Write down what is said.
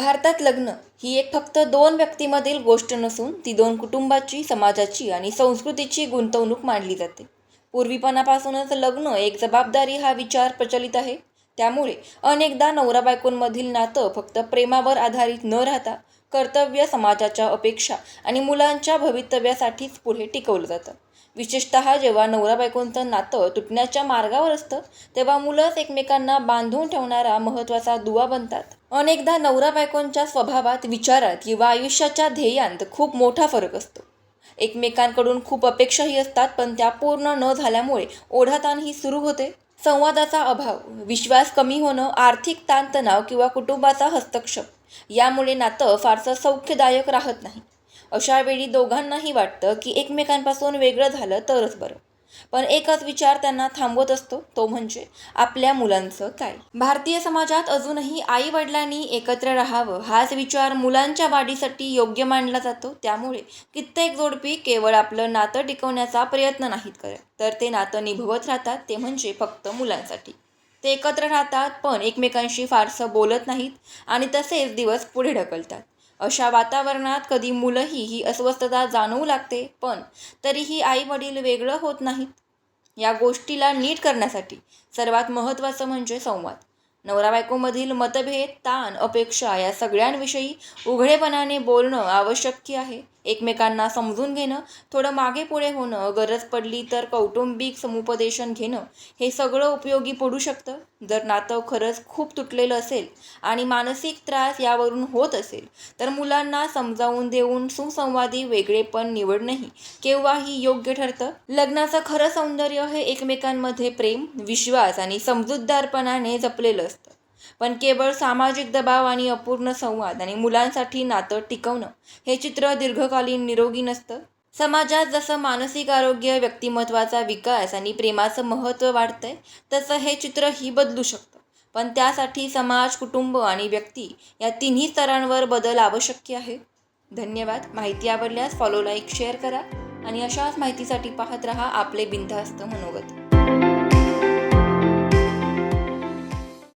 भारतात लग्न ही एक फक्त दोन व्यक्तीमधील गोष्ट नसून ती दोन कुटुंबाची समाजाची आणि संस्कृतीची गुंतवणूक मानली जाते. पूर्वीपणापासूनच लग्न एक जबाबदारी हा विचार प्रचलित आहे. त्यामुळे अनेकदा नवरा बायकोंमधील नातं फक्त प्रेमावर आधारित न राहता कर्तव्य समाजाच्या अपेक्षा आणि मुलांच्या भवितव्यासाठीच पुढे टिकवलं जातं. विशेषतः जेव्हा नवरा बायकोंचं नातं तुटण्याच्या मार्गावर असतं तेव्हा मुलंच एकमेकांना बांधून ठेवणारा महत्त्वाचा दुवा बनतात. अनेकदा नवरा बायकोंच्या स्वभावात विचारात किंवा आयुष्याच्या ध्येयांत खूप मोठा फरक असतो. एकमेकांकडून खूप अपेक्षाही असतात पण त्या पूर्ण न झाल्यामुळे ओढाताणही सुरू होते. संवादाचा अभाव विश्वास कमी होणं आर्थिक ताणतणाव किंवा कुटुंबाचा हस्तक्षेप यामुळे नातं फारसं सौख्यदायक राहत नाही. अशा वेळी दोघांनाही वाटतं की एकमेकांपासून वेगळं झालं तरच बरं. पण एकच विचार त्यांना थांबवत असतो तो म्हणजे आपल्या मुलांचं काय? भारतीय समाजात अजूनही आई वडिलांनी एकत्र राहावं हाच विचार मुलांच्या वाढीसाठी योग्य मानला जातो. त्यामुळे कित्येक जोडपी केवळ आपलं नातं टिकवण्याचा प्रयत्न नाहीत करत. तर ते नातं निभवत राहतात ते म्हणजे फक्त मुलांसाठी. ते एकत्र राहतात पण एकमेकांशी फारसं बोलत नाहीत आणि तसेच दिवस पुढे ढकलतात. अशा वातावरणात कधी मुलंही ही अस्वस्थता जाणवू लागते पण तरीही आई वडील वेगळं होत नाहीत. या गोष्टीला नीट करण्यासाठी सर्वात महत्त्वाचं म्हणजे संवाद. नवरा बायकोमधील मतभेद ताण अपेक्षा या सगळ्यांविषयी उघडेपणाने बोलणं आवश्यक आहे. एकमेकांना समजून घेणं थोडं मागे पुढे होणं गरज पडली तर कौटुंबिक समुपदेशन घेणं हे सगळं उपयोगी पडू शकतं. जर नातं खरंच खूप तुटलेलं असेल आणि मानसिक त्रास यावरून होत असेल तर मुलांना समजावून देऊन सुसंवादी वेगळेपण निवडणंही केव्हाही योग्य ठरतं. लग्नाचं खरं सौंदर्य हे एकमेकांमध्ये प्रेम विश्वास आणि समजूतदारपणाने जपलेलं असतं. पण केवळ सामाजिक दबाव आणि अपूर्ण संवाद आणि मुलांसाठी नातं टिकवणं हे चित्र दीर्घकालीन निरोगी नसतं. समाजात जसं मानसिक आरोग्य व्यक्तिमत्वाचा विकास आणि प्रेमाचं महत्त्व वाढतंय तसं हे चित्र ही बदलू शकतं. पण त्यासाठी समाज कुटुंब आणि व्यक्ती या तिन्ही स्तरांवर बदल आवश्यक आहे. धन्यवाद. माहिती आवडल्यास फॉलो लाईक शेअर करा आणि अशाच माहितीसाठी पाहत रहा आपले बिनधास्त मनोगत.